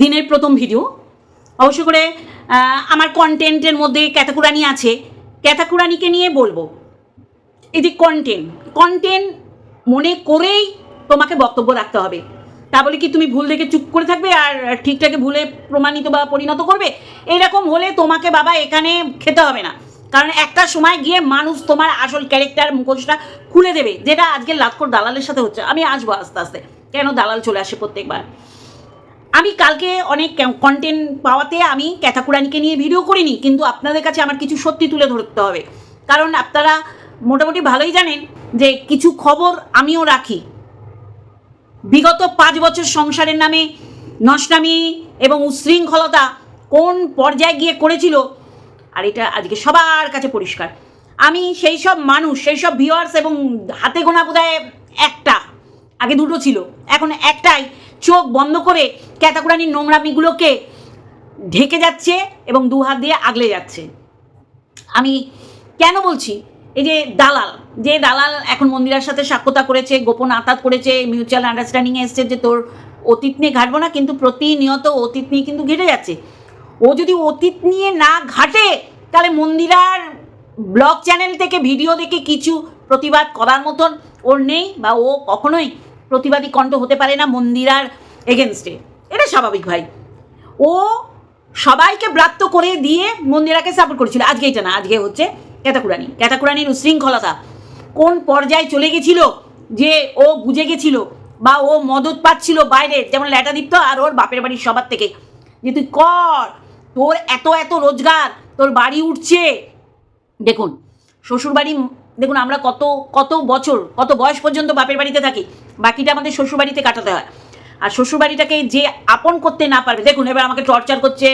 দিনের প্রথম ভিডিও। অবশ্য করে আমার কন্টেন্টের মধ্যে ক্যাথাকুরানি আছে। ক্যাথাকুরানিকে নিয়ে বলব। এই যে কন্টেন্ট কন্টেন্ট মনে করেই তোমাকে বক্তব্য রাখতে হবে। তা বলে কি তুমি ভুল দেখে চুপ করে থাকবে আর ঠিকঠাকে ভুলে প্রমাণিত বা পরিণত করবে? এরকম হলে তোমাকে বাবা এখানে খেতে হবে না। কারণ একটা সময় গিয়ে মানুষ তোমার আসল ক্যারেক্টার মুখোশটা খুলে দেবে, যেটা আজকে লাক্ষর দালালের সাথে হচ্ছে। আমি আসব আস্তে আস্তে। কেন দালাল চলে আসে প্রত্যেকবার? আমি কালকে অনেক কন্টেন্ট পাওয়াতে আমি ক্যাথাকুরানিকে নিয়ে ভিডিও করিনি, কিন্তু আপনাদের কাছে আমার কিছু সত্যি তুলে ধরতে হবে। কারণ আপনারা মোটামুটি ভালোই জানেন যে কিছু খবর আমিও রাখি। বিগত পাঁচ বছর সংসারের নামে নষ্টামি এবং উশৃঙ্খলতা কোন পর্যায়ে গিয়ে করেছিল, আর এটা আজকে সবার কাছে পরিষ্কার। আমি সেই সব মানুষ, সেই সব ভিউয়ার্স এবং হাতে গোনা বোধহয় একটা, আগে দুটো ছিল, এখন একটাই চোখ বন্ধ করে ক্যাতাকুরানির নোংরামিগুলোকে ঢেকে যাচ্ছে এবং দু হাত দিয়ে আগলে যাচ্ছে। আমি কেন বলছি? এই যে দালাল যে দালাল এখন মন্দিরার সাথে সাক্ষতা করেছে, গোপন আতাত করেছে মিউচুয়াল আন্ডারস্ট্যান্ডিংয়ে এসছে যে তোর অতীত নিয়ে ঘাটবো না, কিন্তু প্রতিনিয়ত অতীত নিয়ে কিন্তু ঘেটে যাচ্ছে। ও যদি অতীত নিয়ে না ঘাটে, তাহলে মন্দিরার ব্লগ চ্যানেল থেকে ভিডিও দেখে কিছু প্রতিবাদ করার মতন ওর নেই বা ও কখনোই প্রতিবাদী কণ্ঠ হতে পারে না মন্দিরার এগেনস্টে এটা স্বাভাবিক ভাই। ও সবাইকে ব্রাত্য করে দিয়ে মন্দিরাকে সাপোর্ট করেছিল। আজকে এটা না, আজকে হচ্ছে ক্যাতাকুরানি। ক্যাতাকুরানির উশৃঙ্খলতা। কোন পর্যায়ে চলে গেছিল যে ও বুঝে গেছিল বা ও মদত পাচ্ছিল বাইরে, যেমন ল্যাটা ল্যাটাদীপ্ত আর ওর বাপের বাড়ির সবার থেকে, যে তুই কর, তোর এত এত রোজগার, তোর বাড়ি উঠছে। দেখুন, শ্বশুরবাড়ি দেখুন, আমরা কত কত বছর, কত বয়স পর্যন্ত বাপের বাড়িতে থাকি, বাকিটা আমাদের শ্বশুরবাড়িতে কাটাতে হয়। আর শ্বশুরবাড়িটাকে যে আপন করতে না পারবে, দেখুন, এবার আমাকে টর্চার করছে,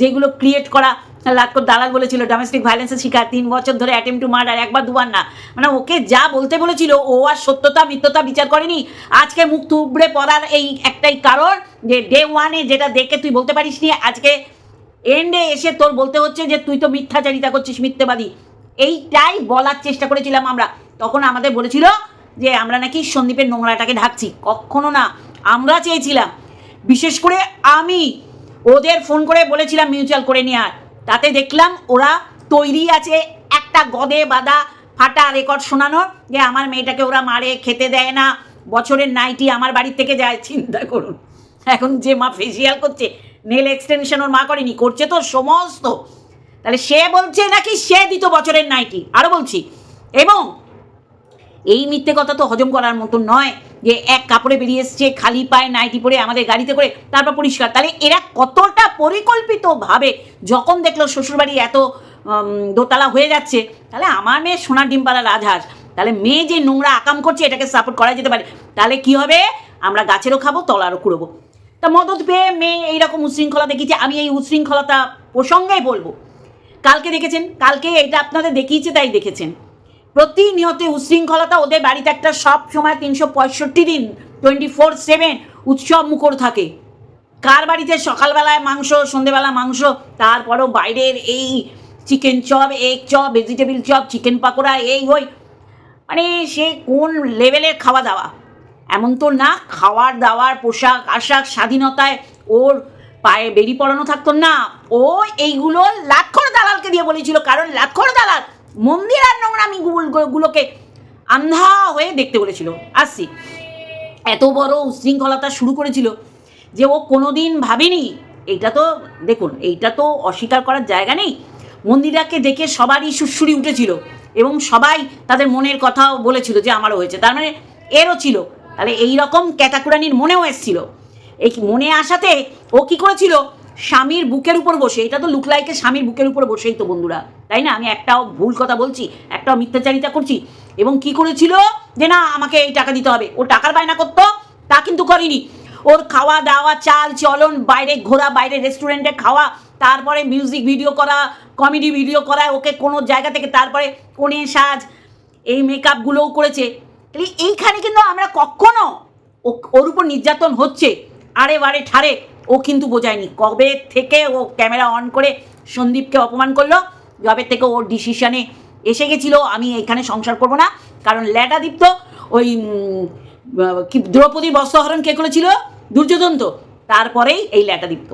যেগুলো ক্রিয়েট করা লাটকর দালাল বলেছিল ডোমেস্টিক ভায়োলেন্সের শিকার, তিন বছর ধরে অ্যাটেম্প টু মার্ডার একবার দুবার না। মানে ওকে যা বলতে বলেছিল, ও আর সত্যতা, মিথ্যতা বিচার করেনি। আজকে মুখ থুবড়ে পড়ার এই একটাই কারণ যে ডে ওয়ানে যেটা দেখে তুই বলতে পারিস নি আজকে এন্ডে এসে তোর বলতে হচ্ছে যে, তুই তো মিথ্যাচারিতা করছিস, মিথ্যেবাদী। এইটাই বলার চেষ্টা করেছিলাম আমরা। তখন আমাদের বলেছিল যে, আমরা নাকি সন্দীপের নোংরাটাকে ঢাকছি। কখনো না, আমরা চেয়েছিলাম। বিশেষ করে আমি। ওদের ফোন করে বলেছিলাম মিউচুয়াল করে নেওয়ার। তাতে দেখলাম ওরা তৈরি আছে একটা গদে বাদা ফাটা রেকর্ড শোনানোর যে, আমার মেয়েটাকে ওরা মারে, খেতে দেয় না। বছরের নাইটি আমার বাড়ির থেকে যায়। চিন্তা করুন। এখন যে মা ফেসিয়াল করছে নেল এক্সটেনশন ওর মা করেনি, করছে তো সমস্ত। তাহলে সে বলছে নাকি সে দিত বছরের নাইটি? আরও বলছি। এবং এই মিথ্যে কথা তো হজম করার মতো নয় যে এক কাপড়ে বেরিয়ে এসছে, খালি পায়ে নাইটি পরে আমাদের গাড়িতে করে তারপর পরিষ্কার। তাহলে এরা কতটা পরিকল্পিতভাবে যখন দেখল শ্বশুরবাড়ি এত দোতলা হয়ে যাচ্ছে, তাহলে আমার মেয়ে সোনার ডিমপালা রাজহাঁস, তাহলে মেয়ে যে নোংরা আকাম করছে এটাকে সাপোর্ট করা যেতে পারে। তাহলে কি হবে? আমরা গাছেরও খাব, তলারও কুড়বো। তা মদত পেয়ে মেয়ে এইরকম উশৃঙ্খলা দেখিয়েছে, আমি এই উশৃঙ্খলতা প্রসঙ্গেই বলব। কালকে দেখেছেন? কালকে এটা আপনাদের দেখিয়েছে, তাই দেখেছেন। প্রতিনিয়ত উশৃঙ্খলতা ওদের বাড়িতে একটা সব সময় তিনশো পঁয়ষট্টি দিন টোয়েন্টি ফোর সেভেন উৎসব মুখর থাকে। কার বাড়িতে সকালবেলায় মাংস, সন্ধেবেলা মাংস, তারপরেও বাইরের এই chicken chop egg chop vegetable chop chicken pakora, এই হই মানে সে কোন লেভেলের খাওয়া দাওয়া এমন তো না খাওয়ার দাওয়ার পোশাক আশাক স্বাধীনতায় ওর পায়ে বেরি পড়ানো থাকতো না। ও এইগুলো লাক্ষর দালালকে দিয়ে বলেছিল, কারণ লাক্ষর দালাল মন্দির আর নোংরামি গুলো- গুলোকে আন্ধা হয়ে দেখতে বলেছিল। আসছি। এত বড় উশৃঙ্খলতা শুরু করেছিল যে ও কোনোদিন ভাবেনি, এইটা তো দেখুন, এইটা তো অস্বীকার করার জায়গা নেই। মন্দিরাকে দেখে সবারই সুরসুরি উঠেছিল এবং সবাই তাদের মনের কথাও বলেছিল যে আমারও হয়েছে। তার মানে এরও ছিল। তাহলে এই রকম ক্যাতাকুরানির মনেও এসছিল। এই মনে আসাতে ও কি করেছিল? স্বামীর বুকের উপর বসে, এটা তো লুকলাইকে স্বামীর বুকের উপর বসেই তো বন্ধুরা, তাই না? আমি একটাও ভুল কথা বলছি, একটাও মিথ্যাচারিতা করছি। এবং কি করেছিল? যে না, আমাকে এই টাকা দিতে হবে। ও টাকার বায়না করতো, তা কিন্তু করেনি। ওর খাওয়া দাওয়া, চাল, চলন, বাইরে ঘোরা, বাইরে রেস্টুরেন্টে খাওয়া, তারপরে মিউজিক ভিডিও করা কমেডি ভিডিও করা, ওকে কোনো জায়গা থেকে, তারপরে কোণে সাজ, এই মেকআপগুলোও করেছে। এইখানে কিন্তু আমরা কখনো ওর উপর নির্যাতন হচ্ছে। আরে বারে ঠারে, ও কিন্তু বোঝায়নি। কবে থেকে ও ক্যামেরা অন করে সন্দীপকে অপমান করল, যবে থেকে ওর ডিসিশনে এসে গেছিল, আমি এখানে সংসার করব না। কারণ ল্যাটাদীপ্ত ওই কি দ্রৌপদীর বস্ত্রহরণ কে করেছিল? দুর্যোধন তো। তারপরেই এই ল্যাটাদীপ্ত।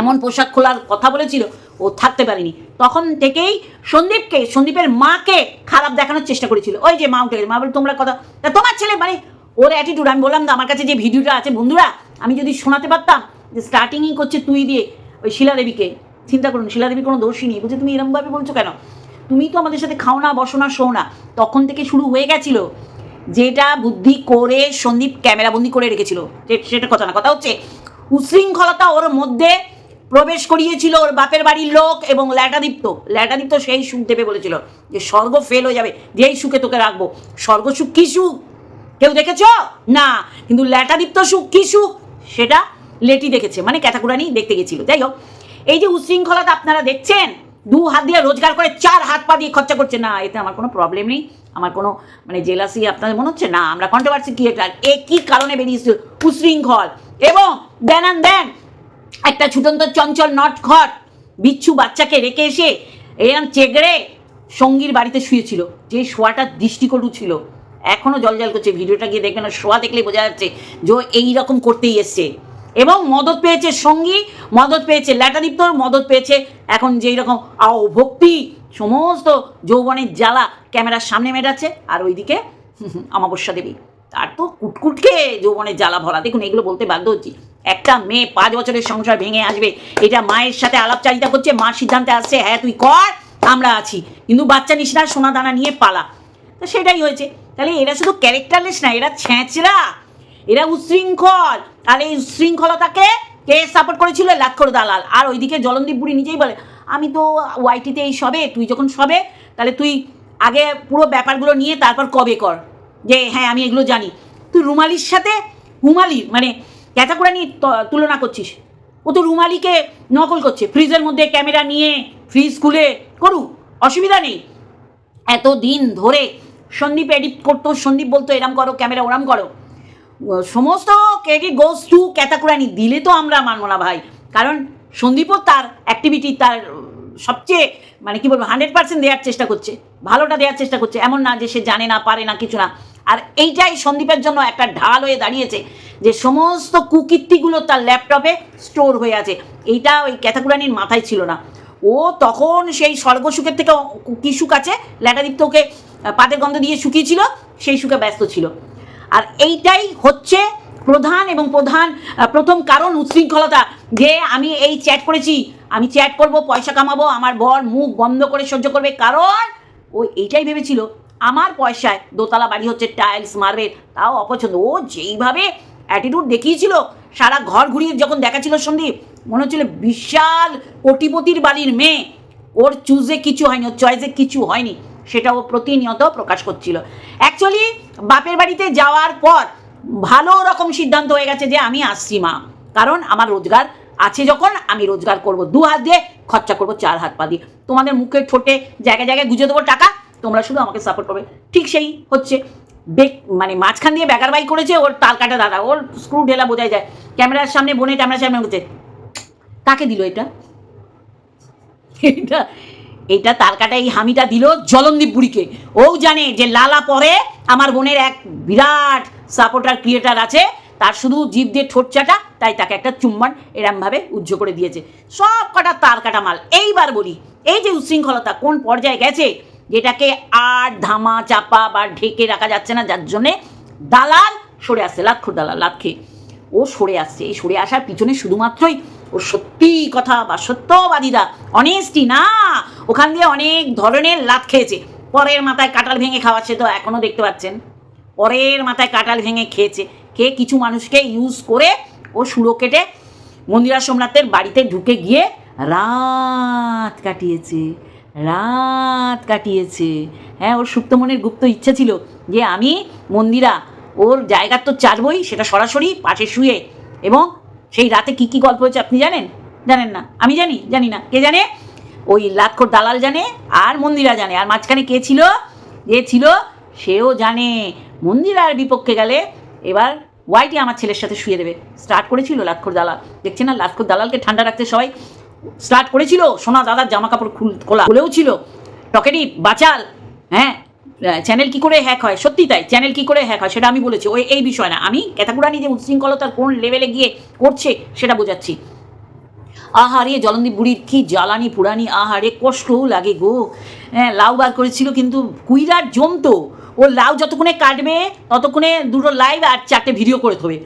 এমন পোশাক খোলার কথা বলেছিল, ও থাকতে পারেনি। তখন থেকেই সন্দীপকে, সন্দীপের মাকে খারাপ দেখানোর চেষ্টা করেছিল। ওই যে মা উঠে মা বলে, তোমরা কথা, তা তোমার ছেলে মানে ওর অ্যাটিটিউড আমি বললাম তো আমার কাছে যে ভিডিওটা আছে, বন্ধুরা, আমি যদি শোনাতে পারতাম যে স্টার্টিংই করছে তুই দিয়ে ওই শিলাদেবীকে, চিন্তা করুন, শিলাদেবীর কোনো দোষই নেই, বলছে তুমি এরমভাবে বলছো কেন? তুমি তো আমাদের সাথে খাও না, বসো না শো না, তখন থেকে শুরু হয়ে গেছিল যেটা বুদ্ধি করে সন্দীপ ক্যামেরাবন্দি করে রেখেছিল সেটা কথা না, কথা হচ্ছে, উশৃঙ্খলতা ওর মধ্যে প্রবেশ করিয়েছিল ওর বাপের বাড়ির লোক এবং ল্যাটাদীপ্ত ল্যাটাদীপ্ত সেই সুখ দেবে বলেছিল, যে স্বর্গ ফেল হয়ে যাবে, যেই সুখে তোকে রাখব স্বর্গ সুখ কী সুখ? কেউ দেখেছ? না, কিন্তু ল্যাটাদীপ্ত সুখ কী সুখ? সেটা লেটি দেখেছে মানে ক্যাথাকুরানি দেখতে গেছিল। যাই হোক, এই যে উশৃঙ্খলতা আপনারা দেখছেন, দু হাত দিয়ে রোজগার করে চার হাত পা দিয়ে খরচা করছে। না, এতে আমার কোনো প্রবলেম নেই। আমার কোনো মানে জেলাসি আপনাদের মনে হচ্ছে? না, আমরা কন্ট্রোভার্সি ক্রিয়েটার এ কী কারণে বেরিয়েছিল উশৃঙ্খল। এবং দেন আন দেন, একটা ছুটন্ত চঞ্চল নটখট বিচ্ছু বাচ্চাকে রেখে এসে এরম চেগড়ে সঙ্গীর বাড়িতে শুয়েছিল। যে শোয়াটা দৃষ্টিকটু ছিল। এখনও জল জল করছে, ভিডিওটা গিয়ে দেখবেন শোয়া দেখলে বোঝা যাচ্ছে যে এই রকম করতেই এসছে। এবং মদত পেয়েছে সঙ্গী, মদত পেয়েছে ল্যাটাদীপ্ত মদত পেয়েছে এখন যেই রকম আও ভক্তি, সমস্ত যৌবনের জ্বালা ক্যামেরার সামনে মেটাচ্ছে, আর ওইদিকে অমাবস্যা দেবী। তার তো কুটকুটকে যৌবনের জ্বালা ভরা। দেখুন, এগুলো বলতে বাধ্য হচ্ছি। একটা মেয়ে পাঁচ বছরের সংসার ভেঙে আসবে, এটা মায়ের সাথে আলাপচারিতা করছে মার সিদ্ধান্তে আসছে হ্যাঁ তুই কর, আমরা আছি। কিন্তু বাচ্চা নিস না সোনা দানা নিয়ে পালা। তো সেটাই হয়েছে। তাহলে এরা শুধু ক্যারেক্টারলেস না, এরা ছ্যাঁচড়া এরা উশৃঙ্খল। আর এই উশৃঙ্খলতাকে কে সাপোর্ট করেছিল? লাক্ষর দালাল। আর ওইদিকে জলন্দীপ বুড়ি নিজেই বলে, আমি তো ওয়াইটিতে এই সবে, তুই যখন সবে, তাহলে তুই আগে পুরো ব্যাপারগুলো নিয়ে তারপর কবে কর? যে হ্যাঁ আমি এগুলো জানি। তুই রুমালির সাথে হুমালি মানে ক্যাথাকুরানি তুলনা করছিস? ও তো রুমালিকে নকল করছে। ফ্রিজের মধ্যে ক্যামেরা নিয়ে, ফ্রিজ খুলে করুক, অসুবিধা নেই। এত দিন ধরে সন্দীপ এডিট করতো, সন্দীপ বলতো, এরম করো, ক্যামেরা ওরাম করো। সমস্ত ক্রেডিট গোস টু ক্যাতাকুরানি, দিলে তো আমরা মানবো না ভাই। কারণ সন্দীপও তার অ্যাক্টিভিটি তার সবচেয়ে মানে কি বলব হান্ড্রেড পার্সেন্ট দেওয়ার চেষ্টা করছে। ভালোটা দেওয়ার চেষ্টা করছে। এমন না যে সে জানে না, পারে না, কিছু না। আর এইটাই সন্দীপের জন্য একটা ঢাল হয়ে দাঁড়িয়েছে যে সমস্ত কুকীর্তিগুলো তার ল্যাপটপে স্টোর হয়ে আছে। এইটা ওই ক্যাথাকুরানির মাথায় ছিল না। ও তখন সেই স্বর্গসুখের থেকে কি সুখ আছে, ল্যাটাদীপ্ত পাতের গন্ধ দিয়ে শুকিয়েছিল, সেই সুখে ব্যস্ত ছিল। আর এইটাই হচ্ছে প্রধান এবং প্রধান প্রথম কারণ উচ্ছৃঙ্খলতা। যে আমি এই চ্যাট করেছি, আমি চ্যাট করব, পয়সা কামাবো, আমার বর মুখ বন্ধ করে সহ্য করবে। কারণ ও এইটাই ভেবেছিল, আমার পয়সায় দোতলা বাড়ি হচ্ছে টাইলস মার্বেল, তাও অপছন্দ। ও যেইভাবে অ্যাটিটিউড দেখিয়েছিল, সারা ঘর ঘুরিয়ে যখন দেখাচ্ছিল সন্দীপ, মনে হচ্ছিল বিশাল কোটিপতির বাড়ির মেয়ে। ওর চুজে কিছু হয়নি, ওর চয়েসে কিছু হয়নি। সেটা ও প্রতিনিয়ত প্রকাশ করছিল। অ্যাকচুয়ালি বাপের বাড়িতে যাওয়ার পর ভালো রকম সিদ্ধান্ত হয়ে গেছে যে আমি আসছি মা। কারণ আমার রোজগার আছে যখন আমি রোজগার করব। দু হাত দিয়ে খরচা করব, চার হাত পা দিয়ে। তোমাদের মুখে ঠোঁটে জায়গায় জায়গায় গুজে দেবো টাকা, তোমরা শুধু আমাকে সাপোর্ট করবে। ঠিক সেই হচ্ছে। বেক মানে মাঝখান দিয়ে ব্যাগার বাই করেছে, ওর তাল কাটা দাদা, ওর স্ক্রু ঢেলা বোঝাই যায়। ক্যামেরার সামনে বোনে, ক্যামেরার সামনে বলছে কাকে দিল এটা? এটা এটা তার কাটা এই হামিটা দিল জলন্দীপ বুড়িকে। ও জানে যে লালা পরে আমার বোনের এক বিরাট সাপোর্টার ক্রিয়েটার আছে। তার শুধু জিভ দিয়ে ঠোঁট চাটা, তাই তাকে একটা চুম্বন এরমভাবে উজ্জ্ব করে দিয়েছে। সব কটা তার কাটা মাল। এইবার বলি, এই যে উচ্ছৃঙ্খলতা কোন পর্যায়ে গেছে, যেটাকে আর ধামা চাপা বা ঢেকে রাখা যাচ্ছে না, যার জন্যে দালাল সরে আসছে, লাক্ষর দালাল খেয়ে ও সরে আসছে। এই সরে আসার পিছনে শুধুমাত্রই ও সত্যি কথা বা সত্যবাদীরা। অনেস্টি না, ওখান দিয়ে অনেক ধরনের লাভ খেয়েছে। পরের মাথায় কাটাল ভেঙে খাওয়াচ্ছে তো এখনও দেখতে পাচ্ছেন। পরের মাথায় কাটাল ভেঙে খেয়েছে। খেয়ে কিছু মানুষকে ইউজ করে ও সুরো কেটে মন্দিরা সোমনাথের বাড়িতে ঢুকে গিয়ে রাত কাটিয়েছে রাত কাটিয়েছে। হ্যাঁ ওর সুপ্ত মনের গুপ্ত ইচ্ছা ছিল যে আমি মন্দিরা ওর জায়গার তো চাটবই, সেটা সরাসরি পাশে শুয়ে এবং সেই রাতে কি কি গল্প হয়েছে আপনি জানেন? জানেন না। আমি জানি জানি না। কে জানে? ওই লাক্ষর দালাল জানে আর মন্দিরা জানে। আর মাঝখানে কে ছিল? যে ছিল, সেও জানে। মন্দিরার বিপক্ষে গেলে এবার ওয়াইটি আমার ছেলের সাথে শুয়ে দেবে। স্টার্ট করেছিল লাক্ষর দালাল। দেখছেন না? লাক্ষর দালালকে ঠান্ডা রাখতে সবাই স্টার্ট করেছিল। সোনা দাদার জামা কাপড় খুল, খোলা। খুলেও ছিল। টকেটি বাচাল হ্যাঁ? চ্যানেল কি করে হ্যাক হয়? সত্যি তাই চ্যানেল কি করে হ্যাক হয় সেটা আমি বলেছি। ওই, এই বিষয় না। আমি ক্যাথাকুরানি যে উচ্ছৃঙ্খলতার কোন লেভেলে গিয়ে করছে সেটা বোঝাচ্ছি। আহারে জলন্দীপ বুড়ির কি জ্বালানি পুরানি? আহারে কষ্টও লাগে গো। হ্যাঁ লাউ বার করেছিল কিন্তু কুইরার জমতো ও লাউ যতক্ষণে কাটবে, ততক্ষণে দুটো লাইভ আর চারটে ভিডিও করে থবে।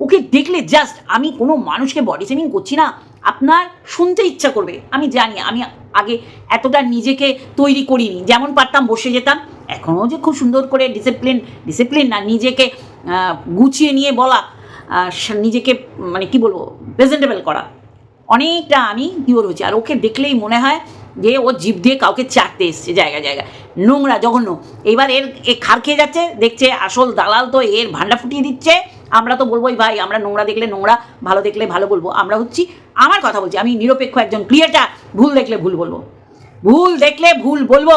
ওকে দেখলে জাস্ট আমি কোনো মানুষকে বডি শেমিং করছি না। আপনার শুনতে ইচ্ছা করবে। আমি জানি, আমি আগে এতটা নিজেকে তৈরি করিনি। যেমন পারতাম বসে যেতাম, এখনও যে খুব সুন্দর করে ডিসিপ্লিন ডিসিপ্লিন না, নিজেকে গুছিয়ে নিয়ে বলা নিজেকে মানে কি বলব প্রেজেন্টেবল করা। অনেকটা আমি কী হয়েছি। আর ওকে দেখলেই মনে হয় যে ও জিভ দিয়ে কাউকে চাটতে এসছে, জায়গা জায়গা। নোংরা, জঘন্য। এবার এর, এ খার খেয়ে যাচ্ছে, দেখছে আসল দালাল তো এর ভান্ডা ফুটিয়ে দিচ্ছে। আমরা তো বলবোই, ভাই, আমরা নোংরা দেখলে নোংরা, ভালো দেখলে ভালো বলব। আমরা হচ্ছি, আমার কথা বলছি, আমি নিরপেক্ষ একজন ক্রিয়েটার, ভুল দেখলে ভুল বলব। ভুল দেখলে ভুল বলব।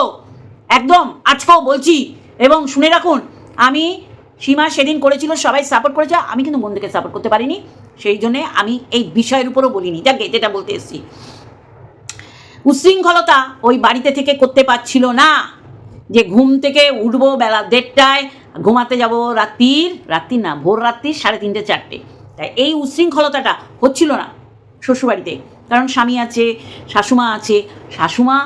একদম, আজকেও বলছি। এবং শুনে রাখুন, আমি, সীমা সেদিন করেছিল, সবাই সাপোর্ট করেছে, আমি কিন্তু মন থেকে সাপোর্ট করতে পারিনি। সেই জন্যে আমি এই বিষয়ের উপরও বলিনি। যাকে যেটা বলতে এসেছি। উচ্ছৃঙ্খলতা ওই বাড়িতে থেকে করতে পারছিল না। যে ঘুম থেকে উঠবো বেলা দেড়টায়, ঘুমাতে যাব রাত্রির রাত্রি না, ভোর রাত্রি সাড়ে তিনটে, চারটে। তাই এই উচ্ছৃঙ্খলতাটা হচ্ছিল না শ্বশুরবাড়িতে। কারণ স্বামী আছে, শাশুমা আছে, শাশুমা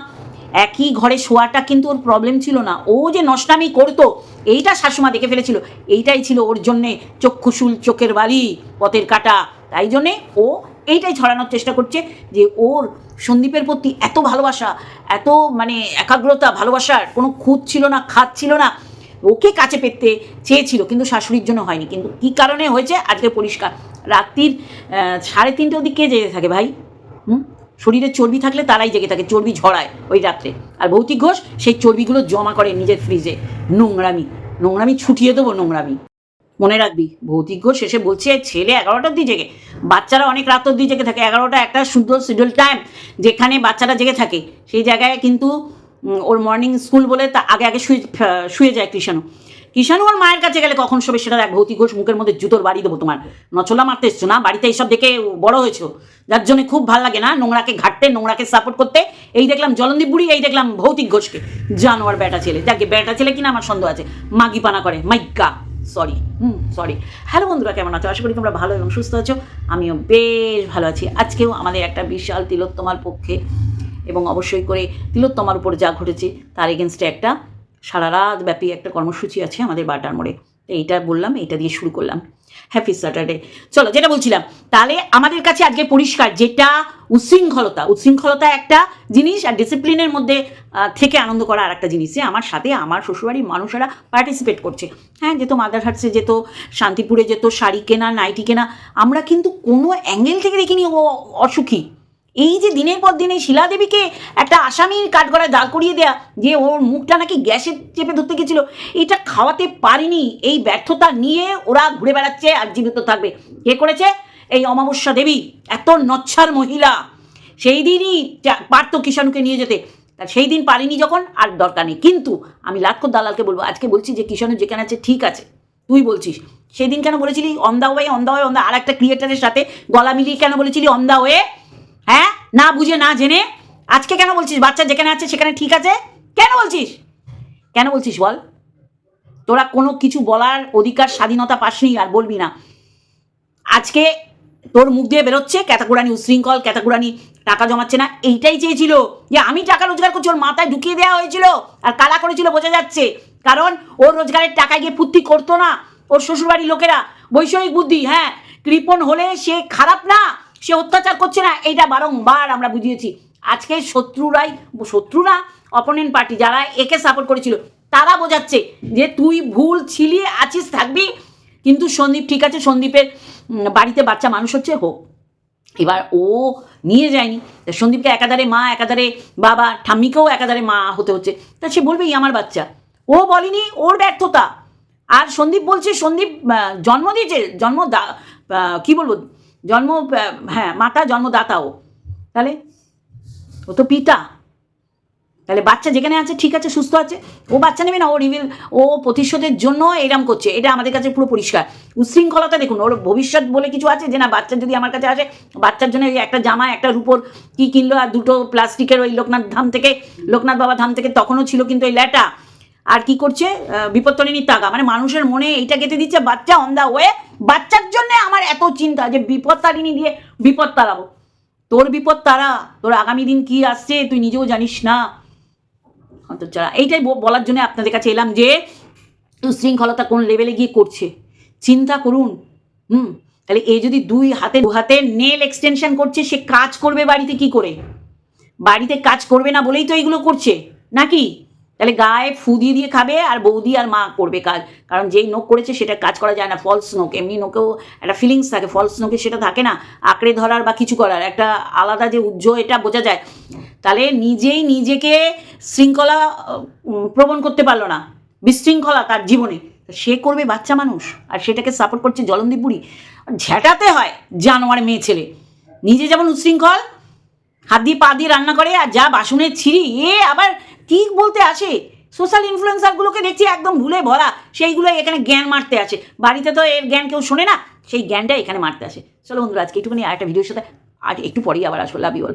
একই ঘরে শোয়াটা কিন্তু ওর প্রবলেম ছিল না। ও যে নষ্টামি করতো, এইটা শাশুমা দেখে ফেলেছিল। এইটাই ছিল ওর জন্যে চক্ষুশুল চোখের বালি, পথের কাটা। তাই জন্যে ও এইটাই ছড়ানোর চেষ্টা করছে যে ওর সন্দীপের প্রতি এত ভালোবাসা, এত মানে একাগ্রতা, ভালোবাসার কোনো খুঁত ছিল না, খাত ছিল না, ওকে কাছে পেতে চেয়েছিল, কিন্তু শাশুড়ির জন্য হয়নি। কিন্তু কী কারণে হয়েছে? আজকে পরিষ্কার। রাত্রির সাড়ে তিনটে অবধি কে জেগে থাকে ভাই? হুম? শরীরে চর্বি থাকলে তারাই জেগে থাকে, চর্বি ঝড়ায় ওই রাত্রে। আর ভৌতিক ঘোষ সেই চর্বিগুলো জমা করে নিজের ফ্রিজে নোংরামি। নোংরামি ছুটিয়ে দেবো নোংরামি। মনে রাখবি, ভৌতিক ঘোষ শেষে বলছে, ছেলে এগারোটার দিয়ে জেগে। বাচ্চারা অনেক রাত অব্দি জেগে থাকে, এগারোটা একটা সুন্দর শিডিউল টাইম যেখানে বাচ্চারা জেগে থাকে। সেই জায়গায় কিন্তু ওর মর্নিং স্কুল বলে তা আগে আগে শুয়ে শুয়ে যায় কৃষাণু। কৃষাণু ওর মায়ের কাছে গেলে কখন শোবে সেটা এক ভৌতিক ঘোষ মুখের মধ্যে জুতোর বাড়ি দেবো তোমার। নচলা মারতে এসছো না? বাড়িতে এইসব দেখে বড় হয়েছো? যার জন্য খুব ভালো লাগে না নোংরাকে ঘাটতে, নোংরাকে সাপোর্ট করতে। এই দেখলাম জলন্দীপ বুড়ি, এই দেখলাম ভৌতিক ঘোষকে। জানোয়ার বেটা ছেলে। যাকে বেটা ছেলে কিনা আমার সন্দেহ আছে। মাগি পানা করে। মাইকা সরি হুম। সরি হ্যালো বন্ধুরা কেমন আছো? আশা করি তোমরা ভালো এবং সুস্থ আছো। আমিও বেশ ভালো আছি। আজকেও আমাদের একটা বিশাল তিলোত্তমার পক্ষে এবং অবশ্যই করে তিলোত্তমার উপর যা ঘটেছে তার এগেনস্টে একটা সারা রাত ব্যাপী একটা কর্মসূচি আছে আমাদের বাটার মোড়ে। এইটা বললাম, এইটা দিয়ে শুরু করলাম। হ্যাপি স্যাটারডে চলো, যেটা বলছিলাম, তাহলে আমাদের কাছে আজকে পরিষ্কার, যেটা উচ্ছৃঙ্খলতা উচ্ছৃঙ্খলতা একটা জিনিস আর ডিসিপ্লিনের মধ্যে থেকে আনন্দ করা আর একটা জিনিস যে আমার সাথে আমার শ্বশুরবাড়ির মানুষেরা পার্টিসিপেট করছে। হ্যাঁ যেত মাদারহাটসে যেত শান্তিপুরে যেত শাড়ি কেনা নাইটি কেনা, আমরা কিন্তু কোনো অ্যাঙ্গেল থেকে দেখিনি ও অসুখী। এই যে দিনের পর দিন এই শিলাদেবীকে একটা আসামির কাঠগড়ায় দাঁড় করিয়ে দেয়া, যে ওর মুখটা নাকি গ্যাসে চেপে ধরতে গেছিল, এটা খাওয়াতে পারিনি। এই ব্যর্থতা নিয়ে ওরা ঘুরে বেড়াচ্ছে, আর জীবিত থাকবে। কে করেছে? এই অমাবস্যা দেবী, এত নচ্ছার মহিলা। সেই দিনই পারতো কিষাণুকে নিয়ে যেতে। সেই দিন পারিনি যখন, আর দরকার নেই। কিন্তু আমি লাক্ষর দালালকে বলব, আজকে বলছি যে কিষাণু যেখানে আছে, ঠিক আছে। তুই বলছিস। সেদিন কেন বলেছিলি? On the way, on the way, on the আর একটা ক্রিয়েটারের সাথে গলা মিলিয়ে কেন বলেছিলি? On the way. হ্যাঁ? না বুঝে, না জেনে? আজকে কেন বলছিস? বাচ্চা যেখানে আছে সেখানে ঠিক আছে? কেন বলছিস? কেন বলছিস বল? তোরা কোনো কিছু বলার অধিকার, স্বাধীনতা পাসনি আর বলবি না। আজকে তোর মুখ দিয়ে বেরোচ্ছে ক্যাতাকুরানি উশৃঙ্খল ক্যাতাকুরানি টাকা জমাচ্ছে না। এইটাই চেয়েছিল যে আমি টাকা রোজগার করছি, ওর মাথায় ঢুকিয়ে দেওয়া হয়েছিল আর কালা করেছিল বোঝা যাচ্ছে। কারণ ওর রোজগারের টাকায় গিয়ে ফুর্তি করতো না ওর শ্বশুরবাড়ির লোকেরা। বৈষয়িক বুদ্ধি হ্যাঁ। কৃপণ হলে সে খারাপ না। সে অত্যাচার করছে না, এইটা বারংবার আমরা বুঝিয়েছি। আজকে শত্রুরাই, শত্রুরা অপোনেন্ট পার্টি যারা একে সাপোর্ট করেছিল, তারা বোঝাচ্ছে যে তুই ভুল ছিলি আছিস, থাকবি। কিন্তু সন্দীপ ঠিক আছে, সন্দীপের বাড়িতে বাচ্চা মানুষ হচ্ছে, হোক। এবার ও নিয়ে যায়নি। তা সন্দীপকে একাধারে মা, একাধারে বাবা, ঠাম্মিকেও একাধারে মা হতে হচ্ছে। তা সে বলবেই আমার বাচ্চা। ও বলেনি, ওর ব্যর্থতা। আর সন্দীপ বলছে, সন্দীপ জন্ম দিয়েছে, জন্ম কি বলব? জন্ম হ্যাঁ মাতা জন্মদাতাও। তাহলে? ও তো পিতা। তাহলে বাচ্চা যেখানে আছে, ঠিক আছে, সুস্থ আছে। ও বাচ্চা নেবে না, ও রিভিল ও প্রতিশোধের জন্য এরম করছে। এটা আমাদের কাছে পুরো পরিষ্কার। উশৃঙ্খলতা দেখুন, ওর ভবিষ্যৎ বলে কিছু আছে? যে না, বাচ্চা যদি আমার কাছে আসে, বাচ্চার জন্য ওই একটা জামা, একটা রুপোর কি কিনলো, আর দুটো প্লাস্টিকের ওই লোকনাথ ধাম থেকে, লোকনাথ বাবা ধাম থেকে তখনও ছিল কিন্তু ওই ল্যাটা। আর কি করছে? বিপত্তরিণীর টাকা মানে মানুষের মনে এইটা গেঁথে দিচ্ছে, বাচ্চা অন দা ওয়ে বাচ্চার জন্য আমার এত চিন্তা যে বিপত্তারিণী দিয়ে বিপদ তাড়াবো। তোর বিপদ তারা, তোর আগামী দিন কি আসছে, তুই নিজেও জানিস না। অন্তর্জালা, এইটাই বলার জন্য আপনাদের কাছে এলাম যে শৃঙ্খলতা কোন লেভেলে গিয়ে করছে? চিন্তা করুন। হুম? তাহলে এ যদি দুই হাতে, দু হাতে নেল এক্সটেনশন করছে, সে কাজ করবে বাড়িতে কি করে? বাড়িতে কাজ করবে না বলেই তো এগুলো করছে। নাকি? তাহলে গায়ে ফু দিয়ে দিয়ে খাবে আর বৌদি আর মা করবে কাজ। কারণ যেই নোক করেছে সেটা কাজ করা যায় না ফলস নোক এমনি নোকেও একটা ফিলিংস থাকে ফলস নোকে সেটা থাকে না। আঁকড়ে ধরার বা কিছু করার, একটা আলাদা যে উজ্জ্ব এটা বোঝা যায়। তাহলে নিজেই নিজেকে শৃঙ্খলা প্রবণ করতে পারল না। বিশৃঙ্খলা তার জীবনে। সে করবে বাচ্চা মানুষ, আর সেটাকে সাপোর্ট করছে জলন্দীপ বুড়ি। ঝেঁটাতে হয় জানোয়ার মেয়ে ছেলে। নিজে যেমন উশৃঙ্খল, হাত দিয়ে পা দিয়ে রান্না করে আর যা বাসনের ছিঁড়ি, এ আবার কি বলতে আসে সোশ্যাল ইনফ্লুয়েন্সারগুলোকে দেখছি একদম ভুলে ভরা। সেইগুলো এখানে জ্ঞান মারতে আসে বাড়িতে তো এর জ্ঞান কেউ শোনে না, সেই জ্ঞানটা এখানে মারতে আসে চলো বন্ধুরা, আজকে একটুখানি আরেকটা ভিডিওর সাথে, আর একটু পরেই আবার আসব। Love you